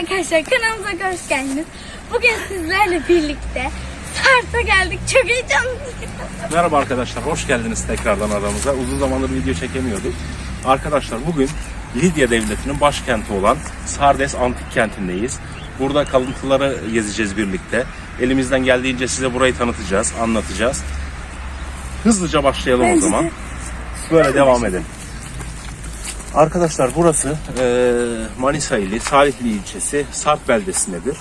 arkadaşlar kanalımıza hoş geldiniz. Bugün sizlerle birlikte Sart'a geldik. Çok heyecanlıyım. Merhaba arkadaşlar, hoş geldiniz tekrardan aramıza. Uzun zamandır video çekemiyorduk. Arkadaşlar bugün Lidya Devleti'nin başkenti olan Sardes Antik Kenti'ndeyiz. Burada kalıntıları gezeceğiz birlikte. Elimizden geldiğince size burayı tanıtacağız, anlatacağız. Hızlıca başlayalım o Bence zaman. de. Böyle devam edelim. Arkadaşlar burası eee Manisa ili Salihli ilçesi Sarp beldesindedir.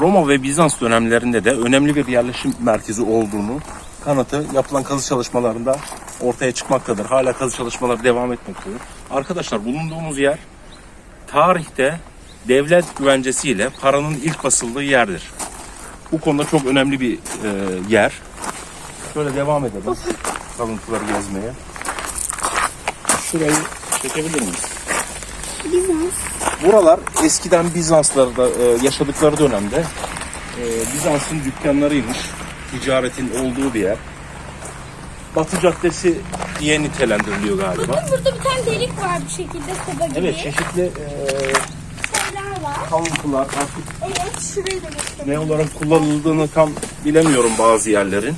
Roma ve Bizans dönemlerinde de önemli bir yerleşim merkezi olduğunu kanıtı yapılan kazı çalışmalarında ortaya çıkmaktadır. Hala kazı çalışmaları devam etmektedir. Arkadaşlar bulunduğumuz yer tarihte devlet güvencesiyle paranın ilk basıldığı yerdir. Bu konuda çok önemli bir e, yer. Şöyle devam edelim. Kalıntıları gezmeye. Şurayı çekebilir miyiz? Bizans. Buralar eskiden Bizanslarda e, yaşadıkları dönemde e, Bizans'ın dükkanlarıymış. Ticaretin olduğu bir yer. Batı Caddesi diye nitelendiriliyor galiba. Bakın burada bir tane delik var bu şekilde soba gibi. Evet çeşitli e, Şeyler var. kalıntılar artık Evet şurayı da göstereyim. ne olarak kullanıldığını tam bilemiyorum bazı yerlerin.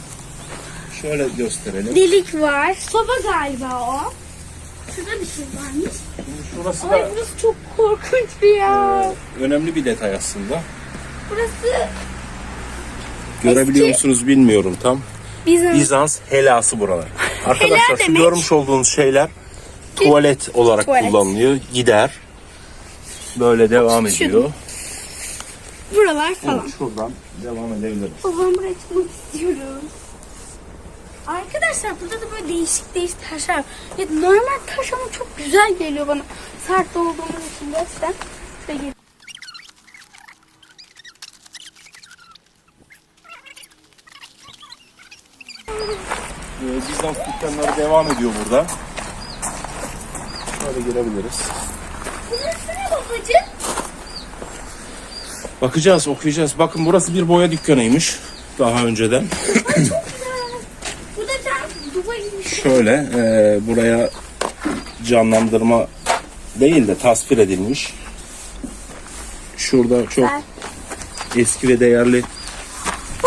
Şöyle gösterelim. Delik var. Soba galiba o. Şurada bir şey varmış. Şurası Ay da burası çok korkunç bir yer. önemli bir detay aslında. Burası Görebiliyor Eski- musunuz bilmiyorum tam. Bizans. Bizans helası buralar. Arkadaşlar şu demek. görmüş olduğunuz şeyler tuvalet olarak Tuvalet. kullanılıyor. Gider. Böyle devam Şu- ediyor. Buralar falan. Şuradan devam edebiliriz. Babam buraya çıkmak istiyorum. Arkadaşlar burada da böyle değişik değişik taşlar. var. Ya normal taş ama çok güzel geliyor bana. Sert olduğumuz için gerçekten. Gel- Ee, Bizans dükkanları devam ediyor burada. Şöyle girebiliriz. Burası ne babacığım? Bakacağız, okuyacağız. Bakın burası bir boya dükkanıymış daha önceden. Ay çok güzel. Burada bir tane duba gibi bir şey. Şöyle e, buraya canlandırma değil de tasvir edilmiş. Şurada çok eski ve değerli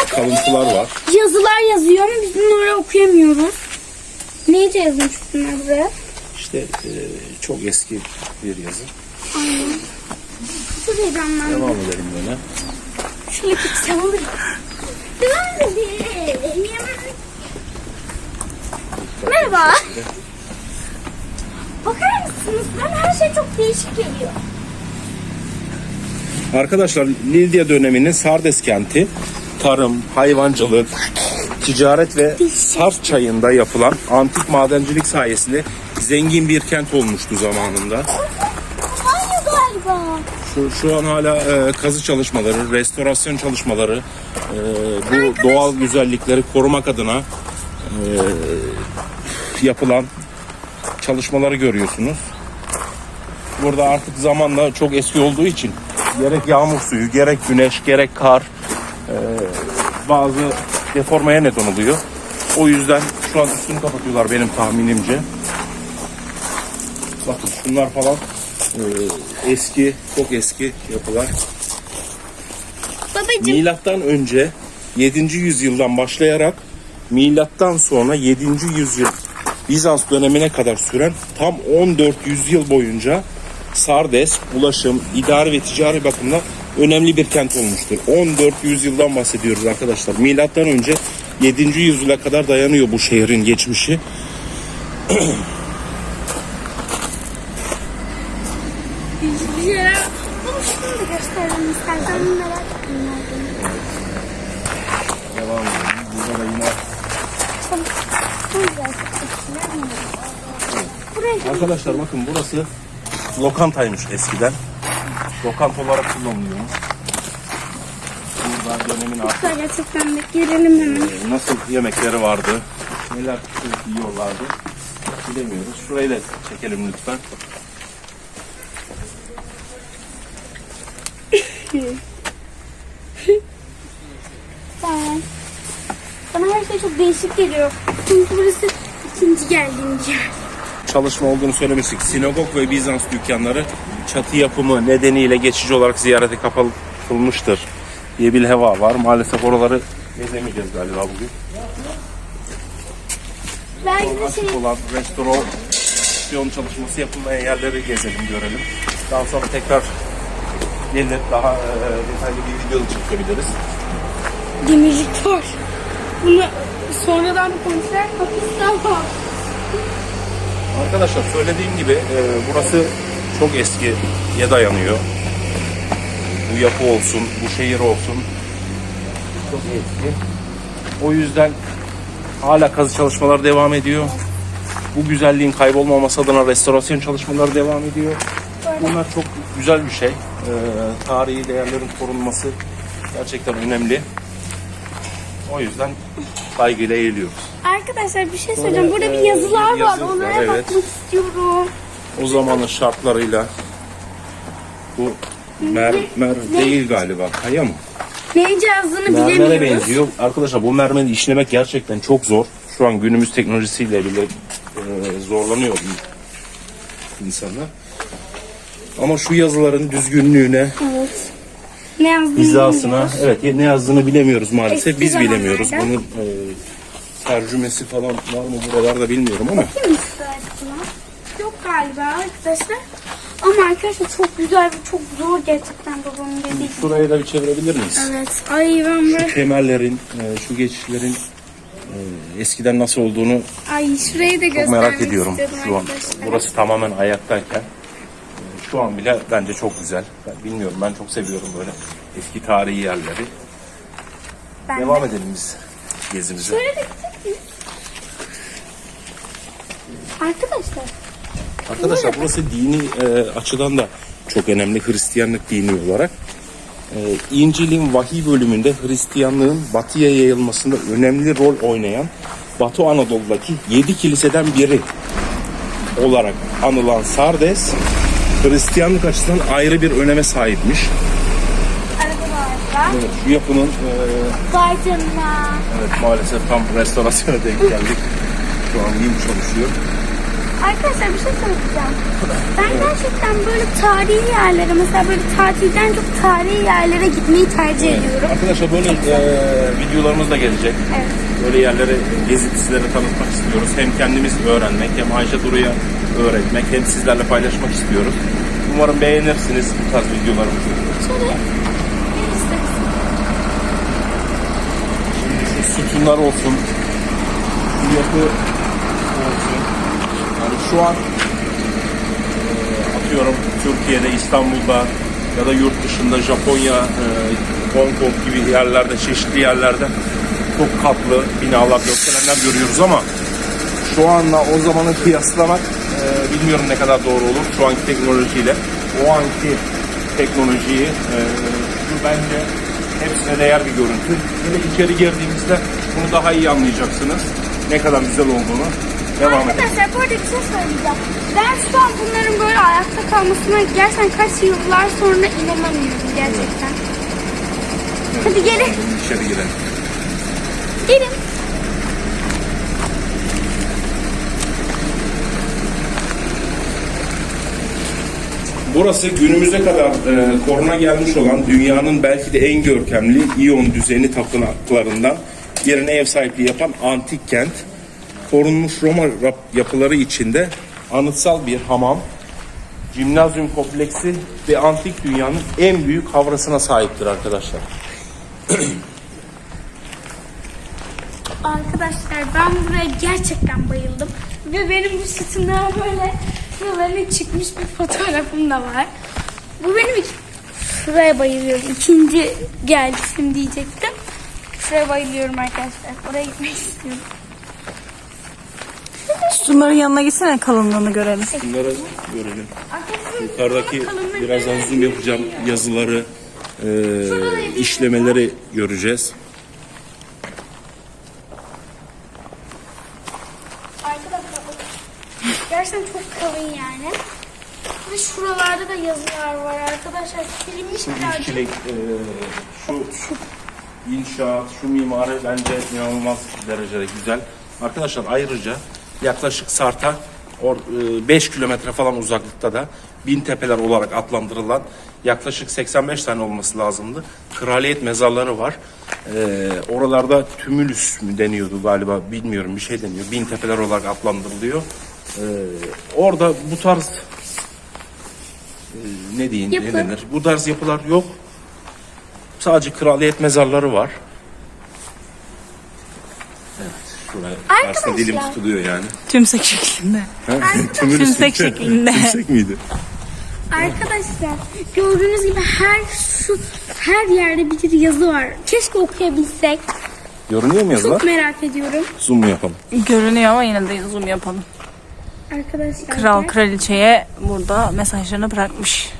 kalıntılar var. Yazılar yazıyor ama biz bunları okuyamıyoruz. Neyce yazmış bunlar buraya? İşte e, çok eski bir yazı. Heyecanlandım. Devam edelim böyle. Şöyle alayım. Devam edelim. Merhaba. Bakar mısınız? Bana her şey çok değişik geliyor. Arkadaşlar Lidya döneminin Sardes kenti tarım, hayvancılık, ticaret ve Sars çayında yapılan antik madencilik sayesinde zengin bir kent olmuştu zamanında. Aynı galiba. Şu, şu an hala e, kazı çalışmaları, restorasyon çalışmaları, e, bu doğal güzellikleri korumak adına e, yapılan çalışmaları görüyorsunuz. Burada artık zamanla çok eski olduğu için gerek yağmur suyu, gerek güneş, gerek kar e, bazı deformaya neden oluyor. O yüzden şu an üstünü kapatıyorlar benim tahminimce. Bakın şunlar falan e, eski, çok eski yapılar. Babacım Milattan önce 7. yüzyıldan başlayarak milattan sonra 7. yüzyıl Bizans dönemine kadar süren tam 14 yüzyıl boyunca Sardes, ulaşım, idari ve ticari bakımdan önemli bir kent olmuştur. 14 yüzyıldan bahsediyoruz arkadaşlar. Milattan önce 7. yüzyıla kadar dayanıyor bu şehrin geçmişi. Devam edelim. Burada da yine Arkadaşlar bakın burası lokantaymış eskiden. Lokant olarak kullanılıyormuş. Burada dönemin artık gerçekten de girelim hemen. e, nasıl yemekleri vardı, neler yiyorlardı bilemiyoruz. Şurayı da çekelim lütfen. Ben. Bana her şey çok değişik geliyor. Çünkü burası ikinci geldiğim yer. çalışma olduğunu söylemiştik. Sinagog ve Bizans dükkanları çatı yapımı nedeniyle geçici olarak ziyarete kapatılmıştır diye bir heva var. Maalesef oraları gezemeyeceğiz galiba bugün. De şey Açık olan restorasyon çalışması yapılmayan yerleri gezelim, görelim. Daha sonra tekrar gelir daha e, detaylı bir video çekebiliriz. demircik var. Bunu sonradan konuşarak hapis ama. Arkadaşlar söylediğim gibi e, burası çok eskiye dayanıyor. Bu yapı olsun, bu şehir olsun. Çok eski. O yüzden hala kazı çalışmaları devam ediyor. Bu güzelliğin kaybolmaması adına restorasyon çalışmaları devam ediyor. Bunlar çok güzel bir şey. E, tarihi değerlerin korunması gerçekten önemli. O yüzden saygıyla eğiliyoruz. Arkadaşlar bir şey söyleyeceğim. Burada bir yazılar var. yazı var, Onlara evet. bakmak istiyorum. o zamanın şartlarıyla bu mermer değil galiba kaya mı? Neyce yazdığını Mermere bilemiyoruz. benziyor. Arkadaşlar bu mermeri işlemek gerçekten çok zor. Şu an günümüz teknolojisiyle bile e, zorlanıyor insanlar. Ama şu yazıların düzgünlüğüne, Evet. Ne yazdığını hizasına, evet ne yazdığını bilemiyoruz maalesef. Eski Biz bilemiyoruz. zamanlarda. Bunun e, tercümesi falan var mı buralarda bilmiyorum ama. Buna? Yok galiba arkadaşlar. Ama arkadaşlar çok güzel ve çok zor gerçekten babamın dediği. Şurayı da bir çevirebilir miyiz? Evet. Ay ben böyle... kemerlerin, e, şu geçişlerin e, eskiden nasıl olduğunu Ay şurayı da çok göstermek merak ediyorum şu an. arkadaşlar. Burası tamamen ayaktayken. Şu an bile bence çok güzel. Ben bilmiyorum ben çok seviyorum böyle eski tarihi yerleri. Ben Devam de. edelim biz gezimize. Şöyle de gidecek miyiz? Arkadaşlar. Arkadaşlar burası dini e, açıdan da çok önemli Hristiyanlık dini olarak. E, İncil'in vahiy bölümünde Hristiyanlığın batıya yayılmasında önemli rol oynayan Batı Anadolu'daki yedi kiliseden biri olarak anılan Sardes Hristiyanlık açısından ayrı bir öneme sahipmiş. Evet, şu yapının e, evet, maalesef tam restorasyona denk geldik. Şu an yıl çalışıyor. Arkadaşlar bir şey söyleyeceğim. Ben gerçekten böyle tarihi yerlere mesela böyle tatilden çok tarihi yerlere gitmeyi tercih ediyorum. Arkadaşlar böyle e, videolarımız da gelecek. Evet. Böyle yerleri gezip sizlere tanıtmak istiyoruz. Hem kendimiz öğrenmek hem Ayşe Duru'ya öğretmek hem sizlerle paylaşmak istiyoruz. Umarım beğenirsiniz bu tarz videolarımızı. İsteriz. Şu sütunlar olsun, şu yapı olsun. Yani şu an e, atıyorum Türkiye'de, İstanbul'da ya da yurt dışında Japonya, e, Hong Kong gibi yerlerde, çeşitli yerlerde çok katlı binalar, gökdelenler görüyoruz ama şu anla o zamanı kıyaslamak e, bilmiyorum ne kadar doğru olur şu anki teknolojiyle. O anki teknolojiyi e, bu bence hepsine değer bir görüntü. Hele içeri girdiğimizde bunu daha iyi anlayacaksınız. Ne kadar güzel olduğunu. Devam edelim. Arkadaşlar bu arada bir şey söyleyeceğim. Ben şu an bunların böyle ayakta kalmasına gerçekten kaç yıllar sonra inanamıyorum gerçekten. Hadi gelin. İçeri girelim. Gelin. Burası günümüze kadar e, koruna gelmiş olan dünyanın belki de en görkemli İyon düzeni tapınaklarından yerine ev sahipliği yapan antik kent. Korunmuş Roma yapıları içinde anıtsal bir hamam, cimnazyum kompleksi ve antik dünyanın en büyük havrasına sahiptir arkadaşlar. Arkadaşlar ben buraya gerçekten bayıldım. Ve benim bu sütunlara böyle şuralarına çıkmış bir fotoğrafım da var. Bu benim iki... Şuraya bayılıyorum. İkinci gelişim diyecektim. Şuraya bayılıyorum arkadaşlar. Oraya gitmek istiyorum. Sütunların yanına gitsene kalınlığını görelim. Bunları görelim. Arkadaşlar Yukarıdaki birazdan zoom yapacağım yazıları, e, işlemeleri göreceğiz. Arkadaşlar bakın. Gerçekten çok kalın yani. Ve şuralarda da yazılar var arkadaşlar. Silinmiş birazcık. İşçilik, e, şu inşaat, şu mimari bence inanılmaz derecede güzel. Arkadaşlar ayrıca yaklaşık Sart'a 5 kilometre falan uzaklıkta da bin tepeler olarak adlandırılan yaklaşık 85 tane olması lazımdı. Kraliyet mezarları var. Ee, oralarda tümülüs mü deniyordu galiba bilmiyorum bir şey deniyor. Bin tepeler olarak adlandırılıyor. Ee, orada bu tarz e, ne diyeyim Yapı. ne denir? Bu tarz yapılar yok. Sadece kraliyet mezarları var. Evet, şuraya Arkadaşlar. dilim tutuluyor yani. Tümsek şeklinde. Tümülüs Tümsek şeklinde. Tümsek miydi? Arkadaşlar gördüğünüz gibi her şu her yerde bir yazı var. Keşke okuyabilsek. Görünüyor mu yazılar? Çok merak ediyorum. Zoom mu yapalım? Görünüyor ama yine de zoom yapalım. Arkadaşlar Kral kraliçeye burada mesajlarını bırakmış.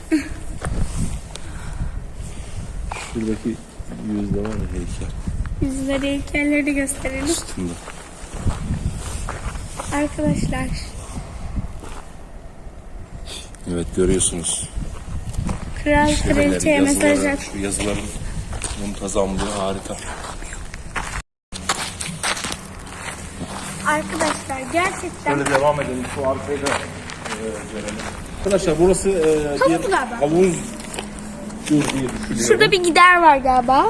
Şuradaki yüzde var ya heykel yüzleri heykelleri gösterelim. üstünde. Arkadaşlar Evet görüyorsunuz. kral kraliçeye mesaj yazıları, at. şu yazıların muntazamlığı harika. Arkadaşlar gerçekten Şöyle devam edelim. Şu arkayı da e, görelim. Arkadaşlar burası e, Havuz bir galiba. havuz diye düşünüyorum. şurada bir gider var galiba.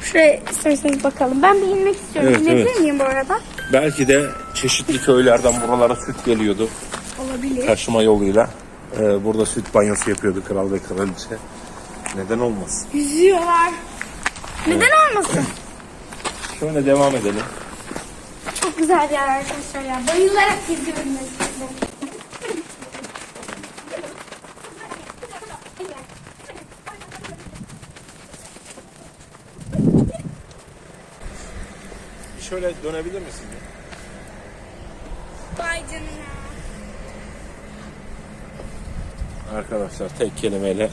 Şuraya isterseniz bakalım. Ben bir inmek istiyorum. Evet, İnebilir evet. miyim bu arada? Belki de çeşitli köylerden buralara süt geliyordu Olabilir. taşıma yoluyla. E, burada süt banyosu yapıyordu kral ve kraliçe. Neden olmaz? Yüzüyorlar. Neden olmasın? Şöyle devam edelim. Çok güzel bir yer arkadaşlar ya. Bayılarak geziyorum ben. Şöyle dönebilir misin? Vay canına. Arkadaşlar tek kelimeyle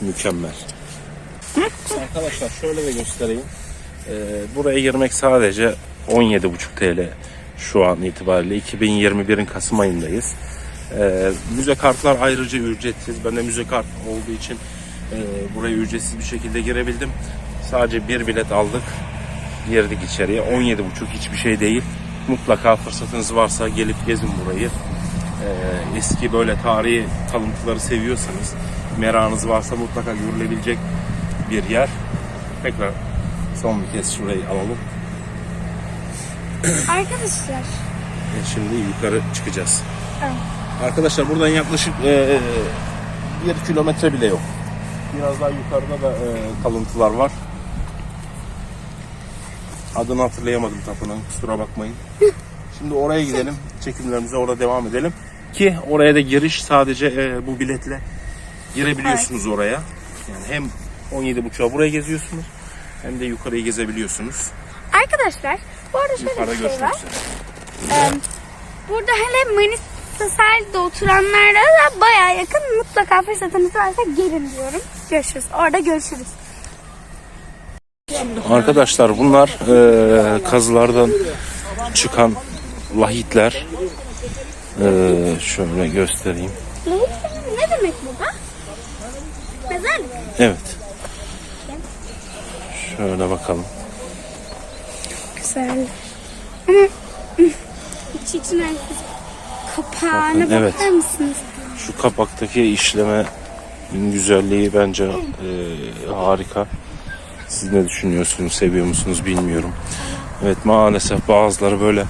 mükemmel. Arkadaşlar şöyle de göstereyim. Ee, buraya girmek sadece 17,5 TL şu an itibariyle 2021'in Kasım ayındayız. Ee, müze kartlar ayrıca ücretsiz. Ben de müze kart olduğu için e, buraya ücretsiz bir şekilde girebildim. Sadece bir bilet aldık. Girdik içeriye. 17,5 hiçbir şey değil. Mutlaka fırsatınız varsa gelip gezin burayı. Ee, eski böyle tarihi kalıntıları seviyorsanız merakınız varsa mutlaka görülebilecek bir yer. Tekrar son bir kez şurayı alalım. Arkadaşlar. Şimdi yukarı çıkacağız. Evet. Arkadaşlar buradan yaklaşık e, bir kilometre bile yok. Biraz daha yukarıda da e, kalıntılar var. Adını hatırlayamadım tapınağın kusura bakmayın. Şimdi oraya gidelim. Çekimlerimize orada devam edelim. Ki oraya da giriş sadece e, bu biletle girebiliyorsunuz oraya. Yani hem 17.5'a buraya geziyorsunuz hem de yukarıyı gezebiliyorsunuz. Arkadaşlar bu arada şöyle Yukarıda bir şey görüşmek var. üzere. Ee, burada hele Manisa sahilde oturanlara da baya yakın. Mutlaka fırsatınız varsa gelin diyorum. Görüşürüz. Orada görüşürüz. Arkadaşlar bunlar e, kazılardan çıkan lahitler. E, şöyle göstereyim. Ne, ne demek bu ha? Mezarlık. Evet. Şöyle bakalım. Güzel. Ama iç içine kapağına Bakın, evet. bakar mısınız? Şu kapaktaki işleme güzelliği bence e, harika. Siz ne düşünüyorsunuz, seviyor musunuz bilmiyorum. Evet maalesef bazıları böyle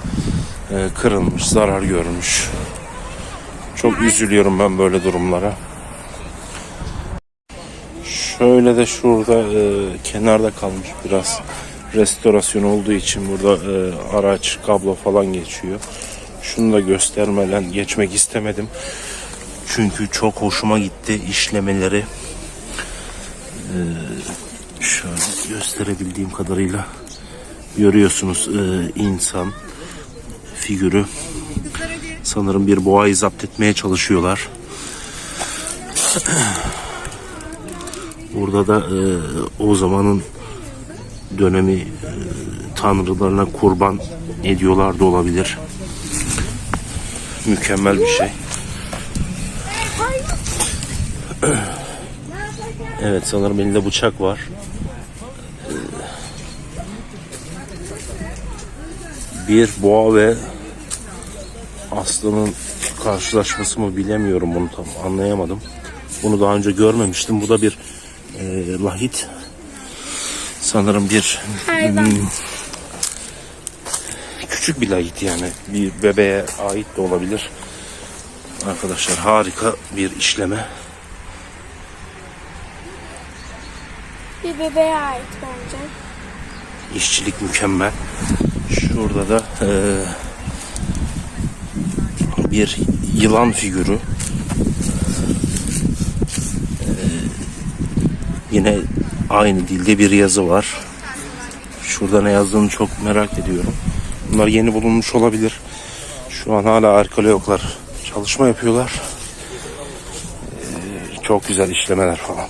e, kırılmış, zarar görmüş. Çok üzülüyorum ben böyle durumlara. Şöyle de şurada e, kenarda kalmış biraz restorasyon olduğu için burada e, araç, kablo falan geçiyor. Şunu da göstermeden geçmek istemedim. Çünkü çok hoşuma gitti işlemeleri. Ee, şöyle gösterebildiğim kadarıyla görüyorsunuz e, insan figürü. Sanırım bir boğayı zapt etmeye çalışıyorlar. Burada da e, o zamanın dönemi e, tanrılarına kurban ediyorlar da olabilir. Mükemmel bir şey. Evet sanırım elinde bıçak var. Ee, Bir boğa ve Aslı'nın karşılaşması mı bilemiyorum bunu tam anlayamadım. Bunu daha önce görmemiştim. Bu da bir e, lahit. Sanırım bir Hayvan. hmm, küçük bir lahit yani. Bir bebeğe ait de olabilir. Arkadaşlar harika bir işleme. Bir bebeğe ait bence. İşçilik mükemmel. Şurada da e, bir yılan figürü. E, yine aynı dilde bir yazı var. Şurada ne yazdığını çok merak ediyorum. Bunlar yeni bulunmuş olabilir. Şu an hala arkeologlar çalışma yapıyorlar. E, çok güzel işlemeler falan.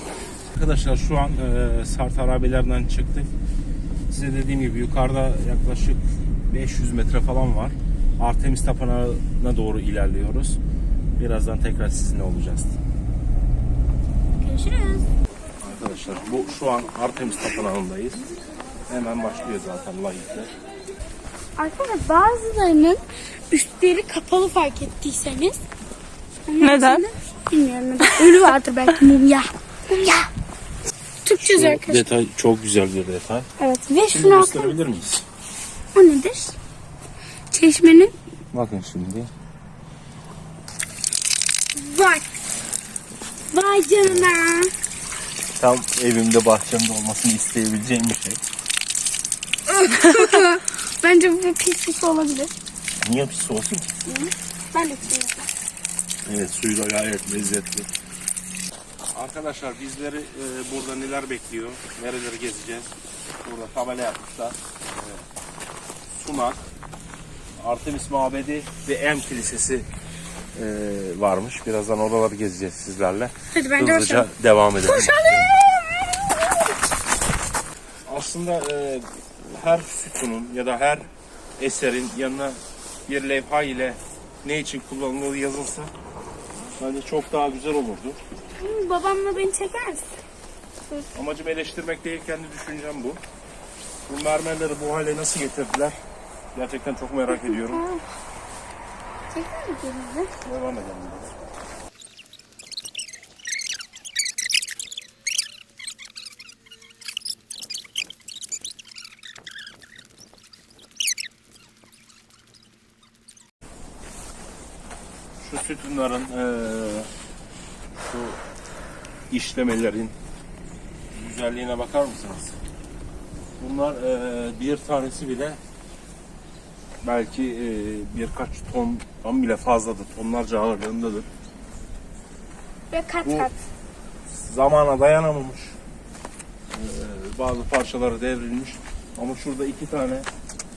Arkadaşlar şu an e, Sart Harabelerden çıktık. Size dediğim gibi yukarıda yaklaşık 500 metre falan var. Artemis Tapınağı'na doğru ilerliyoruz. Birazdan tekrar sizinle olacağız. Görüşürüz. Arkadaşlar bu şu an Artemis Tapınağı'ndayız. Hemen başlıyor zaten layıklar. Arkadaşlar bazılarının üstleri kapalı fark ettiyseniz. Neden? Bilmiyorum neden. Ölü vardır belki mumya. Mumya. Türkçe yazıyor arkadaşlar. Detay çok güzel bir detay. Evet ve Şimdi şunu gösterebilir miyiz? O nedir? Çeşmenin Bakın şimdi. Vay. Vay canına. Tam evimde bahçemde olmasını isteyebileceğim bir şey. Bence bu bir pis pis olabilir. Niye pis olsun ki? Ben de çiğnedim. Evet suyu da gayet lezzetli. Arkadaşlar bizleri e, burada neler bekliyor? Nereleri gezeceğiz? Burada tabela yapmışlar. E, Sunak, Artemis Mabedi ve Em Kilisesi e, varmış. Birazdan oraları gezeceğiz sizlerle. Hadi bence Hızlıca başlayalım. devam edelim. Aslında e, her sütunun ya da her eserin yanına bir levha ile ne için kullanıldığı yazılsa bence çok daha güzel olurdu. Hı, Babamla beni çeker misin? Amacım eleştirmek değil, kendi düşüncem bu. Bu mermerleri bu hale nasıl getirdiler? Gerçekten çok merak ediyorum. Çeker misin bizi? Devam edelim. Şu sütunların eee, şu işlemelerin güzelliğine bakar mısınız? Bunlar eee, bir tanesi bile belki eee, birkaç tondan bile fazladır. Tonlarca ağırlığındadır. Ve kat Bu- kat. Zamana dayanamamış. Eee, bazı parçaları devrilmiş. Ama şurada iki tane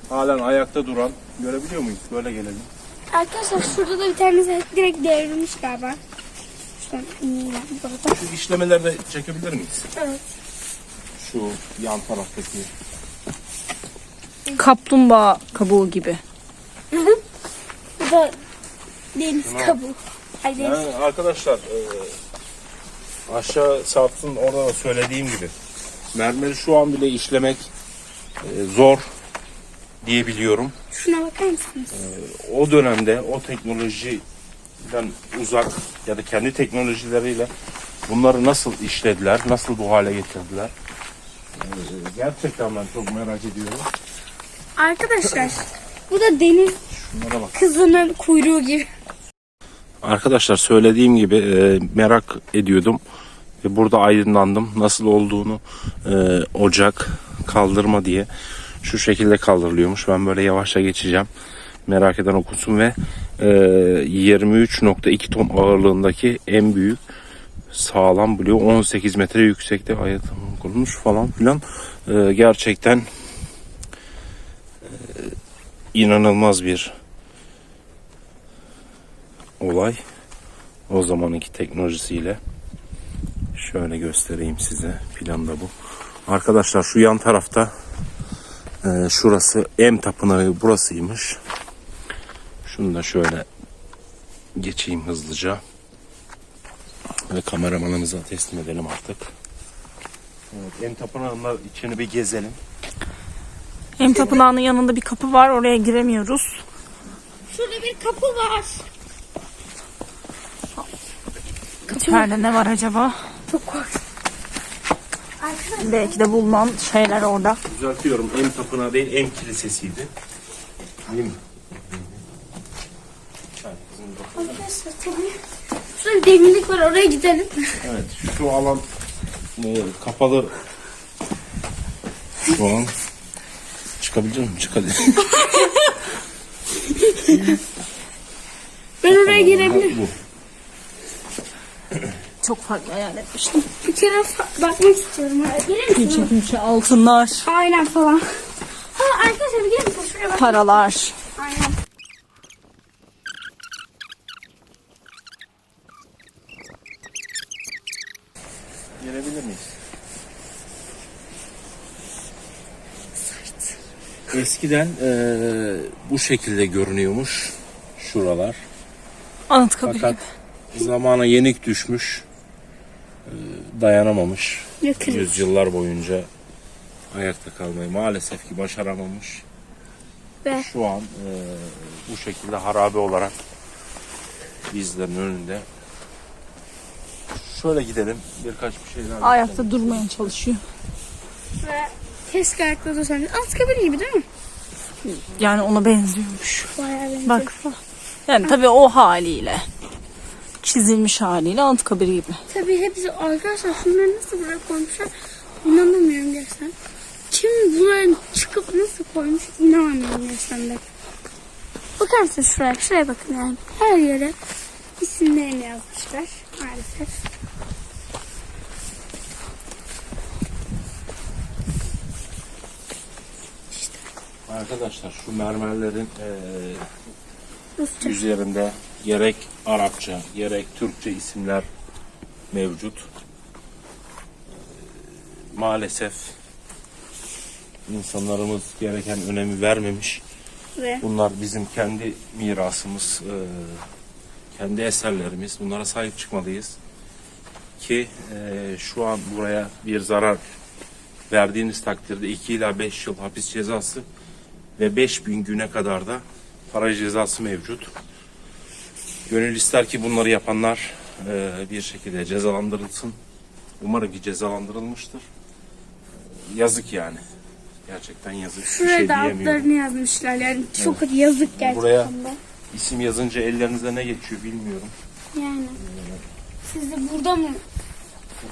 halen ayakta duran görebiliyor muyuz? Böyle gelelim. Arkadaşlar şurada da bir tanesi direkt devrilmiş galiba. Şuradan ineyim ben burada. Şu işlemeleri de çekebilir miyiz? Evet. Şu yan taraftaki. Kaplumbağa kabuğu gibi. Bu da deniz kabuğu. Ay deniz. Yani arkadaşlar eee, aşağı Sart'ın orada da söylediğim gibi mermeri şu an bile işlemek eee, zor diyebiliyorum. Şuna bakar mısınız? o dönemde o teknolojiden uzak ya da kendi teknolojileriyle bunları nasıl işlediler, nasıl bu hale getirdiler? Ee, gerçekten ben çok merak ediyorum. Arkadaşlar bu da deniz kızının kuyruğu gibi. Arkadaşlar söylediğim gibi e, merak ediyordum ve burada aydınlandım. Nasıl olduğunu e, ocak kaldırma diye şu şekilde kaldırılıyormuş. Ben böyle yavaşça geçeceğim. Merak eden okusun ve e, 23.2 ton ağırlığındaki en büyük sağlam bloğu 18 metre yüksekte ayet kurulmuş falan filan. E, gerçekten inanılmaz bir olay. O zamanki teknolojisiyle şöyle göstereyim size. Planda bu. Arkadaşlar şu yan tarafta e, şurası M tapınağı burasıymış. Şunu da şöyle geçeyim hızlıca. Ve kameramanımıza teslim edelim artık. Evet, M tapınağının içini bir gezelim. Hem tapınağının yanında bir kapı var oraya giremiyoruz. Şurada bir kapı var. İçeride ne var acaba? Çok korktum. Belki de bulunan şeyler orada. Düzeltiyorum. Em tapınağı değil, em kilisesiydi. Değil mi? Arkadaşlar tabii. Şurada bir demirlik var oraya gidelim. Evet, şu alan e, kapalı. Şu an çıkabilecek miyim? Çık hadi. Ben oraya girebilirim. Bu. Çok farklı hayal etmiştim. Bir kere fa- bakmak istiyorum. Gelir misin? Külçe külçe altınlar, Aynen falan. Ha arkadaşlar bir gelir misin? Şuraya bak. paralar. Aynen. Gelebilir miyiz? Eskiden e, bu şekilde görünüyormuş şuralar. Anıtkabir Fakat gibi. zamana yenik düşmüş, e, dayanamamış. Yakın. Yüzyıllar boyunca ayakta kalmayı maalesef ki başaramamış. Ve Şu an e, bu şekilde harabe olarak bizlerin önünde. Şöyle gidelim birkaç bir şeyler. Ayakta durmaya çalışıyor. ve keşke ayakta dursanız. Anıtkabir gibi değil mi? Yani ona benziyormuş. Bayağı benziyor. Bak. Yani tabii o haliyle. Çizilmiş haliyle Anıtkabir gibi. Tabii hepsi arkadaşlar şunları nasıl buraya koymuşlar inanamıyorum gerçekten. Kim buraya çıkıp nasıl koymuş inanamıyorum gerçekten de. Bakar mısın şuraya? Şuraya bakın yani. Her yere isimlerini yazmışlar maalesef. Arkadaşlar şu mermerlerin e, üzerinde gerek Arapça gerek Türkçe isimler mevcut. E, Maalesef insanlarımız gereken önemi vermemiş. Ve Bunlar bizim kendi mirasımız, e, kendi eserlerimiz. Bunlara sahip çıkmalıyız. Ki e, şu an buraya bir zarar verdiğiniz takdirde 2 ila 5 yıl hapis cezası ve 5000 güne kadar da para cezası mevcut. Gönül ister ki bunları yapanlar e, bir şekilde cezalandırılsın. Umarım ki cezalandırılmıştır. Yazık yani. Gerçekten yazık. Bir şuraya şey adlarını yazmışlar yani çok yazık gerçekten Buraya-. İsim yazınca ellerinize ne geçiyor bilmiyorum. Yani. Sizi burada mı?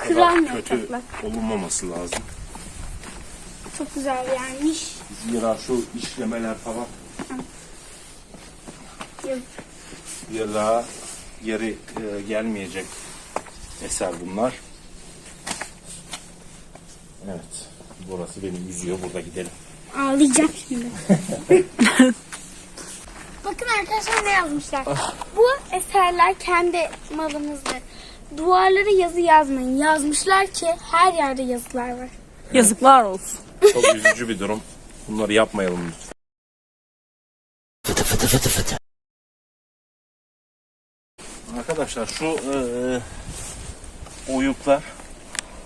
Mı kötü olunmaması lazım. Çok güzel yani. Zira şu işlemeler falan daha geri e, gelmeyecek eser bunlar. Evet. Burası beni üzüyor. Burada gidelim. Ağlayacağım şimdi. Bakın arkadaşlar ne yazmışlar. Bu eserler kendi malımızdır. Duvarlara yazı yazmayın. Yazmışlar ki her yerde yazılar var. Yazıklar olsun. Çok üzücü bir durum. Bunları yapmayalım lütfen. Arkadaşlar şu e, oyuklar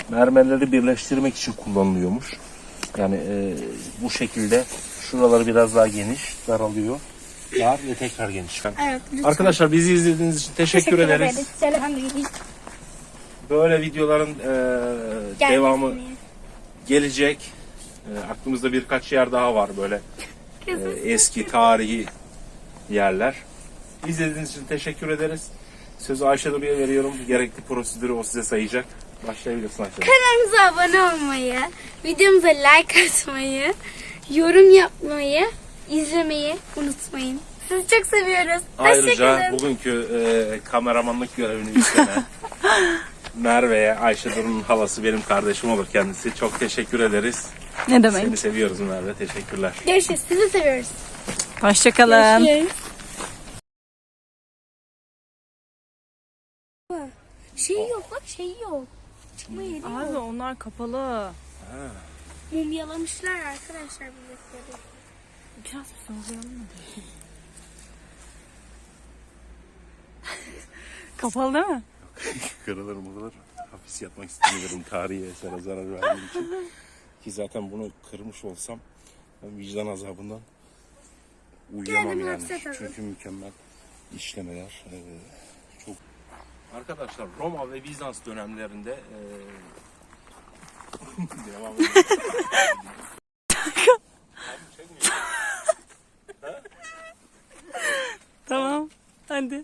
mermerleri birleştirmek için kullanılıyormuş. Yani e, bu şekilde şuraları biraz daha geniş daralıyor. Dar ve tekrar geniş. Evet. lütfen. Arkadaşlar bizi izlediğiniz için teşekkür, ederiz. Selamünaleyküm. Böyle videoların e, devamı gelecek. E, aklımızda birkaç yer daha var böyle e, eski tarihi yerler. İzlediğiniz için teşekkür ederiz. Sözü Ayşe Duru'ya veriyorum. Gerekli prosedürü o size sayacak. Başlayabilirsin Ayşe. Kanalımıza abone olmayı, videomuza like atmayı, yorum yapmayı, izlemeyi unutmayın. Sizi çok seviyoruz. Ayrıca Hoşçakalın. bugünkü e, kameramanlık görevini üstlenen Merve'ye Ayşe Duru'nun halası benim kardeşim olur kendisi. Çok teşekkür ederiz. Ne demek? Seni seviyoruz Merve. Teşekkürler. Görüşürüz. Sizi seviyoruz. Hoşçakalın. Görüşürüz. Şey yok bak şey yok. Çıkma yeri yok. Abi onlar kapalı. Mumyalamışlar arkadaşlar bilekleri. Biraz bir sallayalım mı? kapalı değil mi? Kırılır mırılır. Hapis yatmak istemiyorum tarihi esere zarar verdiğim için. Ki zaten bunu kırmış olsam ben vicdan azabından Uyuyamam yani. Çünkü mükemmel işlemeler. Ee, çok Arkadaşlar Roma ve Bizans dönemlerinde ee, devam. Tamam. Hadi.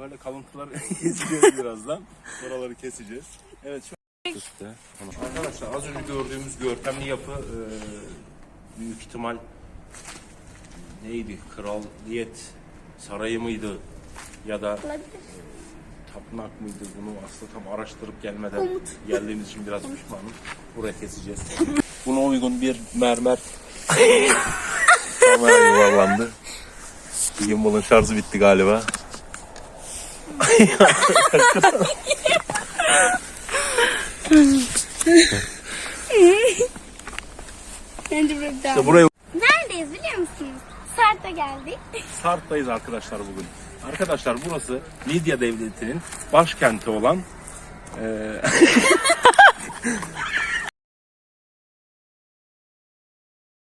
Böyle kalıntıları keseceğiz birazdan. Buraları keseceğiz. Evet şu işte. Tamam. Arkadaşlar az önce gördüğümüz görkemli yapı e, büyük ihtimal neydi? Kraliyet sarayı mıydı? Ya da Olabilir. tapınak mıydı? Bunu aslında tam araştırıp gelmeden geldiğimiz için biraz pişmanım. Buraya keseceğiz. Buna uygun bir mermer kamera yuvarlandı. Gimbal'ın şarjı bitti galiba. Bence daha. İşte buraya Neredeyiz biliyor musunuz? Sart'a geldik. Sarp'tayız arkadaşlar bugün. Arkadaşlar burası Lidya Devleti'nin başkenti olan eee